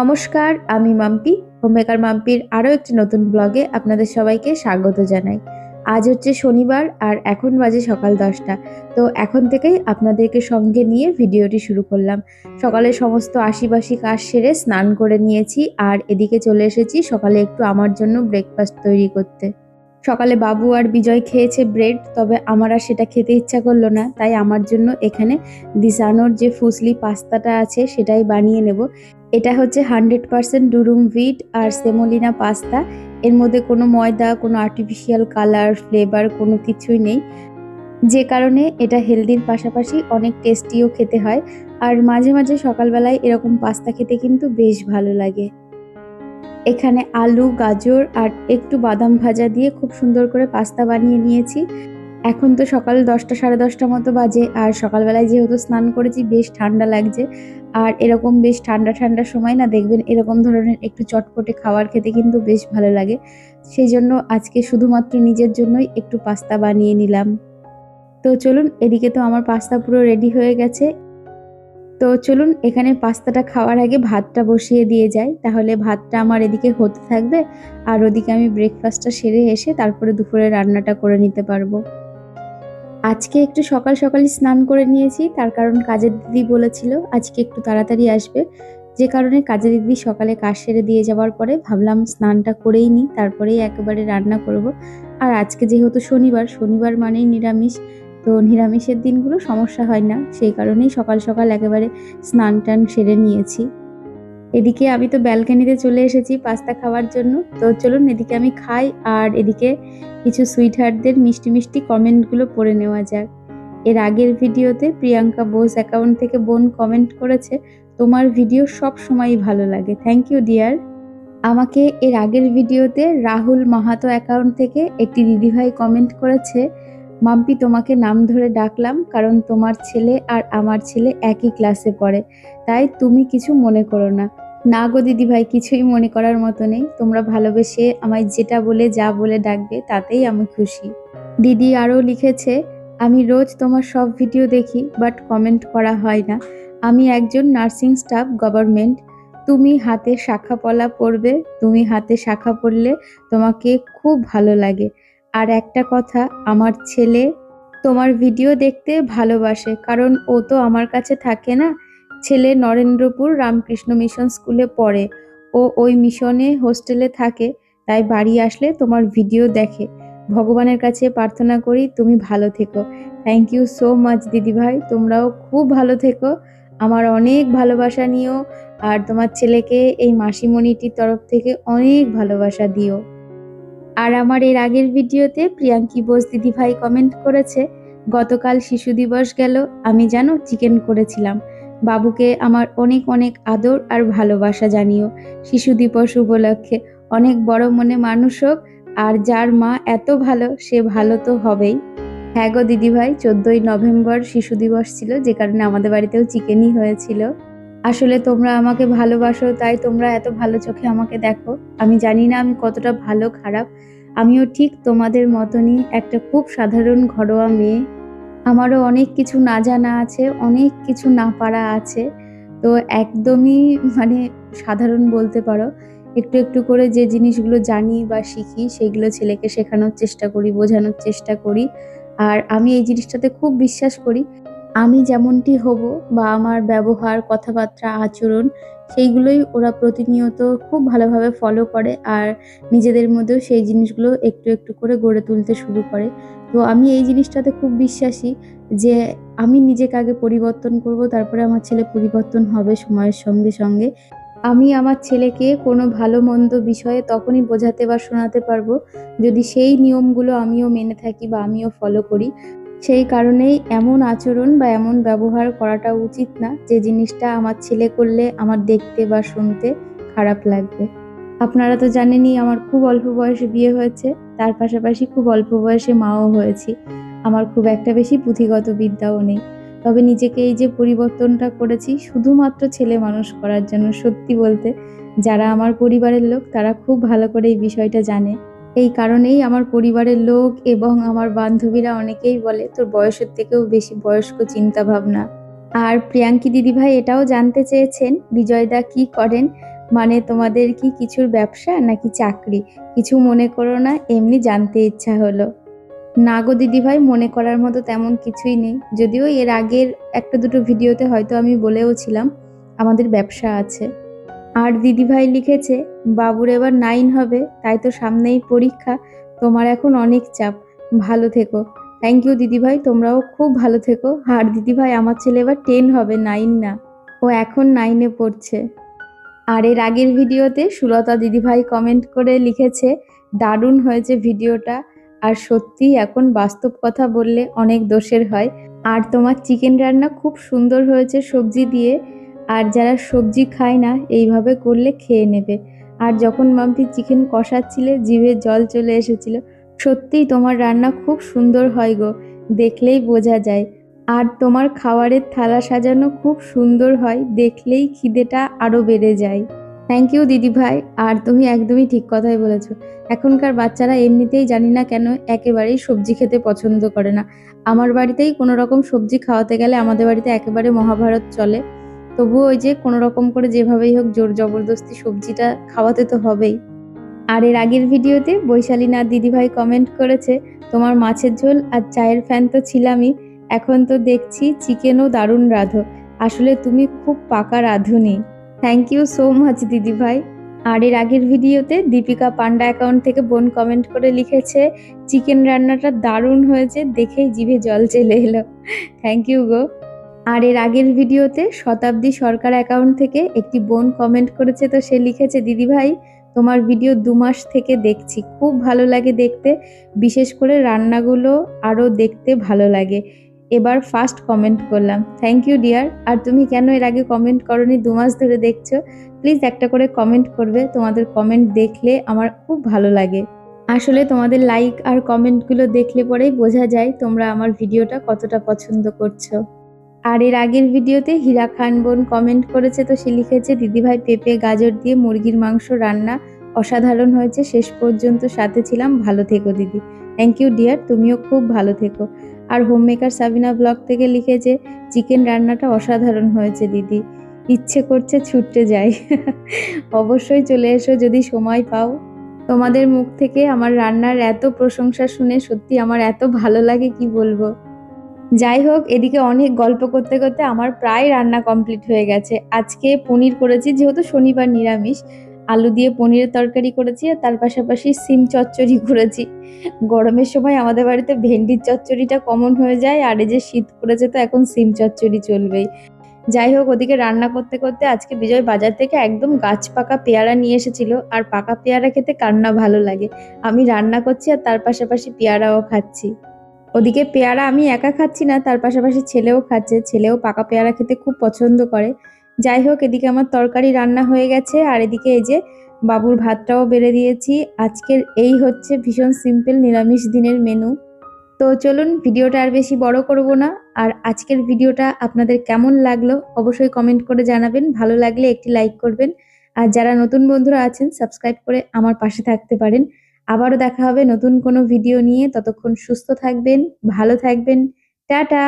নমস্কার, আমি মাম্পি। হোমেকার মাম্পির আরও একটি নতুন ব্লগে আপনাদের সবাইকে স্বাগত জানাই। আজ হচ্ছে শনিবার আর এখন বাজে সকাল দশটা। তো এখন থেকেই আপনাদেরকে সঙ্গে নিয়ে ভিডিওটি শুরু করলাম। সকালে সমস্ত আশিবাসি কাজ সেরে স্নান করে নিয়েছি আর এদিকে চলে এসেছি সকালে একটু আমার জন্য ব্রেকফাস্ট তৈরি করতে। সকালে বাবু আর বিজয় খেয়েছে ব্রেড, তবে আমার আর সেটা খেতে ইচ্ছা করল না, তাই আমার জন্য এখানে দিসানোর যে ফুসলি পাস্তাটা আছে সেটাই বানিয়ে নেব। এটা হচ্ছে হান্ড্রেড পার্সেন্ট ডুরুম ভিট আর সেমোলিনা পাস্তা। এর মধ্যে কোনো ময়দা, কোনো আর্টিফিশিয়াল কালার ফ্লেভার কোনো কিছুই নেই। যে কারণে এটা হেলদির পাশাপাশি অনেক টেস্টিও খেতে হয়। আর মাঝে মাঝে সকালবেলায় এরকম পাস্তা খেতে কিন্তু বেশ ভালো লাগে। এখানে আলু, গাজর আর একটু বাদাম ভাজা দিয়ে খুব সুন্দর করে পাস্তা বানিয়ে নিয়েছি। এখন তো সকাল দশটা, সাড়ে দশটা মতো বাজে আর সকালবেলায় যেহেতু স্নান করেছি, বেশ ঠান্ডা লাগছে। আর এরকম বেশ ঠান্ডা ঠান্ডার সময় না, দেখবেন এরকম ধরনের একটু চটপটে খাবার খেতে কিন্তু বেশ ভালো লাগে। সেই জন্য আজকে শুধুমাত্র নিজের জন্যই একটু পাস্তা বানিয়ে নিলাম। তো চলুন, এদিকে তো আমার পাস্তা পুরো রেডি হয়ে গেছে। তো চলুন এখানে পাস্তাটা খাওয়ার আগে ভাতটা বসিয়ে দিয়ে যাই। তাহলে ভাতটা আমার এদিকে হতে থাকবে আর ওদিকে আমি ব্রেকফাস্টটা সেরে এসে তারপরে দুপুরে রান্নাটা করে নিতে পারব। আজকে একটু সকাল সকালই স্নান করে নিয়েছি, তার কারণ কাজের দিদি বলেছিল আজকে একটু তাড়াতাড়ি আসবে। যে কারণে কাজের দিদি সকালে কাজ সেরে দিয়ে যাওয়ার পরে ভাবলাম স্নানটা করেই নিই, তারপরেই একেবারে রান্না করব। আর আজকে যেহেতু শনিবার শনিবার মানেই নিরামিষ তো নিরামিষের দিনগুলো সমস্যা হয় না, সেই কারণেই সকাল সকাল একেবারে স্নান টান সেরে নিয়েছি। এদিকে আমি তো ব্যালকানিতে চলে এসেছি পাস্তা খাওয়ার জন্য, তো চলুন এদিকে আমি খাই আর এদিকে কিছু সুইট হার্টদের মিষ্টি মিষ্টি কমেন্টগুলো পড়ে নেওয়া যাক। এর আগের ভিডিওতে প্রিয়াঙ্কা বোস অ্যাকাউন্ট থেকে বোন কমেন্ট করেছে, তোমার ভিডিও সব সময়ই ভালো লাগে। Thank you, dear. আমাকে এর আগের ভিডিওতে রাহুল মাহাতো অ্যাকাউন্ট থেকে একটি দিদিভাই কমেন্ট করেছে মাম্পি, তোমাকে নাম ধরে ডাকলাম কারণ তোমার ছেলে আর আমার ছেলে একই ক্লাসে পড়ে। তাই তুমি কিছু মনে করো না। না গো দিদিভাই কিছুই মনে করার মতো নেই। তোমরা ভালোবেসে আমায় যেটা বলে, যা বলে ডাকবে, তাতেই আমি খুশি। দিদি আরও লিখেছে, আমি রোজ তোমার সব ভিডিও দেখি বাট কমেন্ট করা হয় না। আমি একজন নার্সিং স্টাফ গভর্নমেন্ট তুমি হাতে শাখা পলা পড়বে, তুমি হাতে শাখা পড়লে তোমাকে খুব ভালো লাগে। আর একটা কথা, আমার ছেলে তোমার ভিডিও দেখতে ভালোবাসে, কারণ ও তো আমার কাছে থাকে না। ছেলে নরেন্দ্রপুর রামকৃষ্ণ মিশন স্কুলে পড়ে। ও ওই মিশনে হোস্টেলে থাকে, তাই বাড়ি আসলে তোমার ভিডিও দেখে। ভগবানের কাছে প্রার্থনা করি তুমি ভালো থেকো। থ্যাংক ইউ সো মাচ দিদিভাই তোমরাও খুব ভালো থেকো। আমার অনেক ভালোবাসা নিও, আর তোমার ছেলেকে এই মাসিমণিটির তরফ থেকে অনেক ভালোবাসা দিও। আর আমার এর আগের ভিডিওতে প্রিয়াঙ্কি বোস দিদিভাই কমেন্ট করেছে, গতকাল শিশু দিবস গেল, আমি যেন চিকেন করেছিলাম। বাবুকে আমার অনেক অনেক আদর আর ভালোবাসা জানিও। শিশু দিবস উপলক্ষে অনেক বড় মনে মানুষ হোক, আর যার মা এত ভালো, সে ভালো তো হবেই। হ্যাঁ গো দিদিভাই, চোদ্দোই নভেম্বর শিশু দিবস ছিল, যে কারণে আমাদের বাড়িতেও চিকেনই হয়েছিল। আসলে তোমরা আমাকে ভালোবাসো, তাই তোমরা এত ভালো চোখে আমাকে দেখো। আমি জানি না আমি কতটা ভালো, খারাপ আমিও ঠিক তোমাদের মতনই একটা খুব সাধারণ ঘরোয়া মেয়ে। আমারও অনেক কিছু না জানা আছে, অনেক কিছু না পারা আছে। তো একদমই মানে সাধারণ বলতে পারো, একটু একটু করে যে জিনিসগুলো জানি বা শিখি, সেগুলো ছেলেকে শেখানোর চেষ্টা করি, বোঝানোর চেষ্টা করি। আর আমি এই জিনিসটাতে খুব বিশ্বাস করি আমি যেমনটি হব বা আমার ব্যবহার, কথাবার্তা, আচরণ, সেইগুলোই ওরা প্রতিনিয়ত খুব ভালোভাবে ফলো করে আর নিজেদের মধ্যেও সেই জিনিসগুলো একটু একটু করে গড়ে তুলতে শুরু করে। তো আমি এই জিনিসটাতে খুব বিশ্বাসী যে আমি নিজেকে আগে পরিবর্তন করব, তারপরে আমার ছেলে পরিবর্তন হবে সময়ের সঙ্গে সঙ্গে। আমি আমার ছেলেকে কোনো ভালো মন্দ বিষয়ে তখনই বোঝাতে বা শোনাতে পারব যদি সেই নিয়মগুলো আমিও মেনে থাকি বা আমিও ফলো করি। সেই কারণেই এমন আচরণ বা এমন ব্যবহার করাটা উচিত না যে জিনিসটা আমার ছেলে করলে আমার দেখতে বা শুনতে খারাপ লাগবে। আপনারা তো জানেনই আমার খুব অল্প বয়সে বিয়ে হয়েছে, তার পাশাপাশি খুব অল্প বয়সে মাও হয়েছি। আমার খুব একটা বেশি পুঁথিগত বিদ্যাও নেই। তবে নিজেকে এই যে পরিবর্তনটা করেছি, শুধুমাত্র ছেলে মানুষ করার জন্য সত্যি বলতে, যারা আমার পরিবারের লোক, তারা খুব ভালো করে এই বিষয়টা জানে। এই কারণেই আমার পরিবারের লোক এবং আমার বান্ধবীরা অনেকেই বলে, তোর বয়সের থেকেও বেশি বয়স্ক চিন্তা ভাবনা আর প্রিয়াঙ্কি দিদিভাই এটাও জানতে চেয়েছেন বিজয়দা কি করেন? মানে তোমাদের কি কিছুর ব্যবসা নাকি চাকরি? কিছু মনে করো না, এমনি জানতে ইচ্ছা হলো। না গো দিদিভাই, মনে করার মতো তেমন কিছুই নেই। যদিও এর আগের একটা দুটো ভিডিওতে হয়তো আমি বলেও ছিলাম আমাদের ব্যবসা আছে। আর দিদিভাই লিখেছে, বাবুর এবার নাইন হবে, তাই তো সামনেই পরীক্ষা। তোমার এখন অনেক চাপ। ভালো থেকো। থ্যাংক ইউ দিদিভাই, তোমরাও খুব ভালো থেকো। আর দিদিভাই, আমার ছেলে এবার টেন হবে নাইন না। ও এখন নাইনে পড়ছে। আর এর আগের ভিডিওতে সুলতা দিদিভাই কমেন্ট করে লিখেছে, দারুণ হয়েছে ভিডিওটা। আর সত্যি এখন বাস্তব কথা বললে অনেক দোষের হয়। আর তোমার চিকেন রান্না খুব সুন্দর হয়েছে সবজি দিয়ে। আর যারা সবজি খায় না, এইভাবে করলে খেয়ে নেবে। আর যখন মাম্পি চিকেন কষাচ্ছিলে, জিভে জল চলে এসেছিল, সত্যিই তোমার রান্না খুব সুন্দর হয় গো, দেখলেই বোঝা যায়। আর তোমার খাবারের থালা সাজানো খুব সুন্দর হয়, দেখলেই খিদেটা আরও বেড়ে যায়। থ্যাংক ইউ দিদি ভাই। আর তুমি একদমই ঠিক কথাই বলেছ। এখনকার বাচ্চারা এমনিতেই জানি না কেন একেবারেই সবজি খেতে পছন্দ করে না। আমার বাড়িতেই কোনো রকম সবজি খাওয়াতে গেলে আমাদের বাড়িতে একেবারে মহাভারত চলে। তবুও ওই যে কোনো রকম করে যেভাবেই হোক জোর জবরদস্তি সবজিটা খাওয়াতে তো হবেই। আর এর আগের ভিডিওতে বৈশালী নাথ দিদিভাই কমেন্ট করেছে, তোমার মাছের ঝোল আর চায়ের ফ্যান তো ছিলামই, এখন তো দেখছি চিকেনও দারুণ রাঁধো। আসলে তুমি খুব পাকা রাঁধুনি। থ্যাংক ইউ সো মাচ দিদিভাই। আর এর আগের ভিডিওতে দীপিকা পান্ডা অ্যাকাউন্ট থেকে বোন কমেন্ট করে লিখেছে, চিকেন রান্নাটা দারুণ হয়েছে, দেখেই জিভে জল চলে এলো। Thank you go. আর এর আগের ভিডিওতে শতাব্দী সরকার অ্যাকাউন্ট থেকে একটি বোন কমেন্ট করেছে, তো সে লিখেছে দিদিভাই তোমার ভিডিও দু মাস থেকে দেখছি, খুব ভালো লাগে দেখতে। বিশেষ করে রান্নাগুলো আরও দেখতে ভালো লাগে। এবার ফার্স্ট কমেন্ট করলাম, থ্যাংক ইউ ডিয়ার, আর তুমি কেন এর আগে কমেন্ট করনি দু মাস ধরে দেখছ? প্লিজ একটা করে কমেন্ট করবে, তোমাদের কমেন্ট দেখলে আমার খুব ভালো লাগে। আসলে তোমাদের লাইক আর কমেন্টগুলো দেখলে পরেই বোঝা যায় তোমরা আমার ভিডিওটা কতটা পছন্দ করছ। আর এর আগের ভিডিওতে হীরা খান বোন কমেন্ট করেছে, তো সে লিখেছে, দিদিভাই পেঁপে, গাজর দিয়ে মুরগির মাংস রান্না অসাধারণ হয়েছে, শেষ পর্যন্ত সাথে ছিলাম, ভালো থেকো দিদি। থ্যাংক ইউ ডিয়ার তুমিও খুব ভালো থেকো। আর হোম মেকার সাবিনা ব্লগ থেকে লিখেছে, চিকেন রান্নাটা অসাধারণ হয়েছে দিদি, ইচ্ছে করছে ছুটতে যাই। অবশ্যই চলে এসো যদি সময় পাও। তোমাদের মুখ থেকে আমার রান্নার এত প্রশংসা শুনে সত্যি আমার এত ভালো লাগে, কি বলব? যাই হোক এদিকে অনেক গল্প করতে করতে আমার প্রায় রান্না কমপ্লিট হয়ে গেছে। আজকে পনির করেছি, যেহেতু শনিবার নিরামিষ, আলু দিয়ে পনিরের তরকারি করেছি আর তার পাশাপাশি সিম চচ্চড়ি করেছি। গরমের সময় আমাদের বাড়িতে ভেন্ডির চচ্চড়িটা কমন হয়ে যায় আর এই যে শীত পড়েছে তো এখন সিম চচ্চড়ি চলবেই। যাই হোক ওদিকে রান্না করতে করতে আজকে বিজয় বাজার থেকে একদম গাছ পাকা পেয়ারা নিয়ে এসেছিল আর পাকা পেয়ারা খেতে কান্না ভালো লাগে। আমি রান্না করছি আর তার পাশাপাশি পেয়ারাও খাচ্ছি। ওদিকে পেয়ারা আমি একা খাচ্ছি না, তার পাশাপাশি ছেলেও খাচ্ছে। ছেলেও পাকা পেয়ারা খেতে খুব পছন্দ করে। যাই হোক, এদিকে আমার তরকারি রান্না হয়ে গেছে, আর এদিকে এই যে বাবুর ভাতটাও বেড়ে দিয়েছি। আজকের এই হচ্ছে ভীষণ সিম্পল নিরামিষ দিনের মেনু। তো চলুন, ভিডিওটা আর বেশি বড় করব না। আর আজকের ভিডিওটা আপনাদের কেমন লাগল অবশ্যই কমেন্ট করে জানাবেন। ভালো লাগলে একটি লাইক করবেন। আর যারা নতুন বন্ধুরা আছেন, সাবস্ক্রাইব করে আমার পাশে থাকতে পারেন। আবারও দেখা হবে নতুন কোনো ভিডিও নিয়ে। ততক্ষণ সুস্থ থাকবেন ভালো থাকবেন। টাটা!